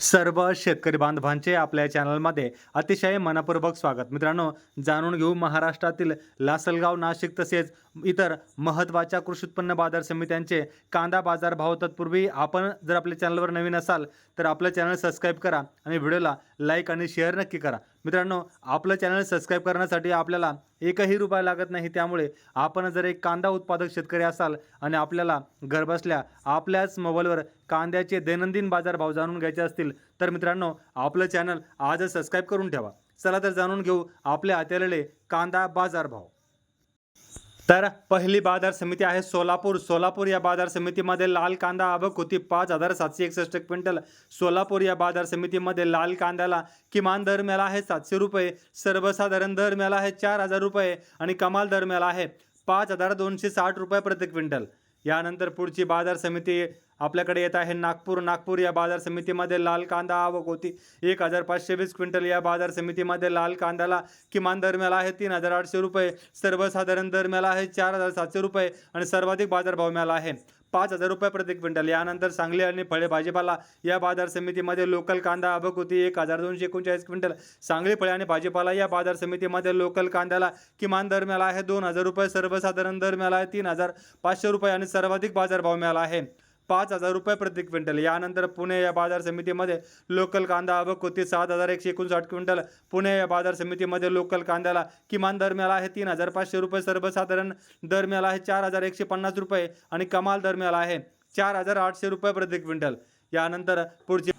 सर्व शेतकरी बांधवांचे आपल्या चॅनलमध्ये अतिशय मनपूर्वक स्वागत. मित्रांनो जाणून घेऊ महाराष्ट्रातील लासलगाव नाशिक तसेच इतर महत्त्वाच्या कृषी उत्पन्न बाजार समित्यांचे कांदा बाजार भाव तत्पूर्वी आपण जर आपल्या चॅनलवर नवीन असाल तर आपलं चॅनल सबस्क्राईब करा आणि व्हिडिओला लाईक आणि शेअर नक्की करा. मित्रांनो आपलं चॅनल सबस्क्राईब करण्यासाठी आपल्याला एकही रुपया लागत नाही. त्यामुळे आपण जर एक कांदा उत्पादक शेतकरी असाल आणि आपल्याला घरबसल्या आपल्याच मोबाईलवर कांद्याचे दैनंदिन बाजारभाव जाणून घ्यायचे असतील तर मित्रांनो आपलं चॅनल आजच सबस्क्राईब करून ठेवा. चला तर जाणून घेऊ आपल्या हाताळलेले कांदा बाजारभाव. तर पहिली बाजार समिती आहे सोलापूर. सोलापूर या बाजार समितीमध्ये लाल कांदा आवक होती पाच हजार सातशे एकसष्ट क्विंटल. सोलापूर या बाजार समितीमध्ये लाल कांद्याला किमान दर मिळाला आहे सातशे रुपये सर्वसाधारण दर मिळाला आहे चार हजार रुपये आणि कमाल दर मिळाला आहे पाच हजार दोनशे साठ रुपये प्रति क्विंटल. यानंतर पुढची बाजार समिती आपल्याकडे येत आहे. नागपूर नागपूर या बाजार समितीमध्ये लाल कांदा आवक होती. एक हजार पाचशे वीस क्विंटल या बाजार समितीमध्ये लाल कांद्याला किमान दर मिळाला आहे. तीन हजार आठशे रुपये. सर्वसाधारण दर मिळाला आहे. चार हजार सातशे रुपये आणि सर्वाधिक बाजारभाव मिळाला आहे. पाच हजार रुपये प्रति क्विंटल. यानंतर सांगली आणि फळे भाजीपाला या बाजार समितीमध्ये लोकल कांदा आवक होती एक हजार दोनशे एकोणचाळीस क्विंटल. सांगली फळे आणि भाजीपाला या बाजार समितीमध्ये लोकल कांद्याला किमान दर मिळाला आहे दोन हजार रुपये सर्वसाधारण दर मिळाला आहे तीन हजार पाचशे रुपये आणि सर्वाधिक बाजारभाव मिळाला आहे. पाच हजार रुपये प्रति क्विंटल. यानंतर पुणे या बाजार समितीमध्ये लोकल कांदा आवक होती. सात हजार एकशे एकोणसाठ क्विंटल. पुणे या बाजार समितीमध्ये लोकल कांद्याला किमान दर मिळाला आहे तीन हजार पाचशे रुपये. सर्वसाधारण दर मिळाला आहे चार हजार एकशे पन्नास रुपये आणि कमाल दर मिळाला आहे चार हजार आठशे रुपये प्रति क्विंटल. यानंतर पुढची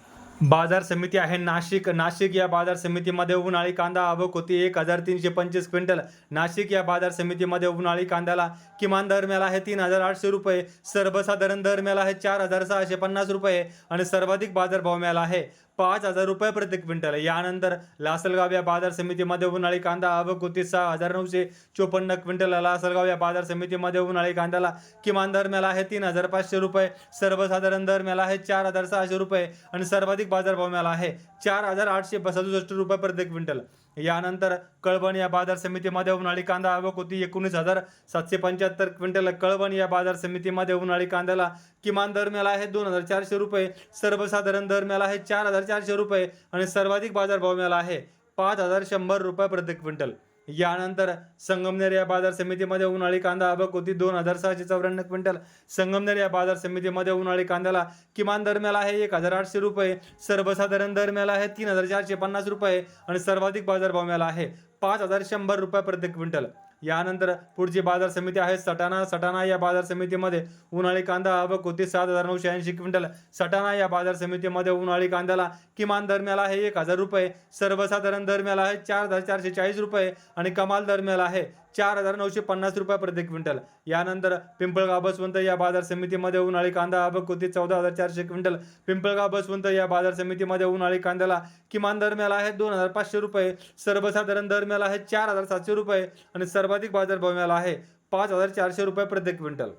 बाजार समिती आहे. नाशिक नाशिक या बाजार समितीमध्ये उन्हाळी कांदा आवक होती. एक हजार तीनशे पंचवीस क्विंटल. नाशिक या बाजार समितीमध्ये उन्हाळी कांद्याला किमान दर मिळाला आहे तीन हजार आठशे रुपये. सर्वसाधारण दर मिळाला आहे चार हजार सहाशे पन्नास रुपये आणि सर्वाधिक बाजारभाव मिळाला आहे. पाच हजार रुपये प्रति क्विंटल यानंतर लासलगाव या बाजार समितीमध्ये उन्हाळी कांदा आवक होती सहा हजार नऊशे चोपन्न क्विंटल. लासलगाव या बाजार समितीमध्ये उन्हाळी कांद्याला किमान दर मिळाला आहे तीन हजार पाचशे रुपये सर्वसाधारण दर मिळाला आहे चार हजार सहाशे रुपये आणि सर्वाधिक बाजारभाव मिळाला आहे चार हजार आठशे सदुसष्ट रुपये प्रति क्विंटल. यानंतर कळवण या बाजार समितीमध्ये उन्हाळी कांदा आवक होती. एकोणीस हजार सातशे पंच्याहत्तर क्विंटल कळवण या बाजार समितीमध्ये उन्हाळी कांद्याला किमान दर मिळाला आहे दोन हजार चारशे रुपये. सर्वसाधारण दर मिळाला आहे चार हजार चारशे रुपये आणि सर्वाधिक बाजारभाव मिळाला आहे पाच हजार शंभर रुपये प्रति क्विंटल. यानंतर संगमनेर या बाजार समितीमध्ये उन्हाळी कांदा आवक होती. दोन हजार सहाशे चौऱ्याण्णव क्विंटल संगमनेर या बाजार समितीमध्ये उन्हाळी कांद्याला किमान दरम्याला आहे एक हजार आठशे रुपये सर्वसाधारण दरम्याला आहे तीन हजार चारशे पन्नास रुपये आणि सर्वाधिक बाजारभाव मिळाला आहे. पाच हजार शंभर रुपये प्रति क्विंटल. यानंतर पुढची बाजार समिती आहे. सटाणा सटाणा या बाजार समितीमध्ये उन्हाळी कांदा व कोती सात हजार नऊशे ऐंशी क्विंटल. सटाणा या बाजार समितीमध्ये उन्हाळी कांद्याला किमान दरम्याला आहे एक हजार रुपये. सर्वसाधारण दरम्याला आहे चार हजार चारशे चाळीस रुपये आणि कमाल दरम्याला आहे. चार हजार नऊशे पन्नास रुपये प्रति क्विंटल. यानंतर पिंपळगाव बसवंत या बाजार समितीमध्ये उन्हाळी कांदा अबकोती चौदा हजार चारशे क्विंटल. पिंपळगाव बसवंत या बाजार समितीमध्ये उन्हाळी कांद्याला किमान दर मिळाला आहे दोन हजार पाचशे रुपये सर्वसाधारण दर मिळाला आहे चार हजार सातशे रुपये आणि सर्वाधिक बाजारभाव मिळाला आहे पाच हजार चारशे रुपये प्रति क्विंटल.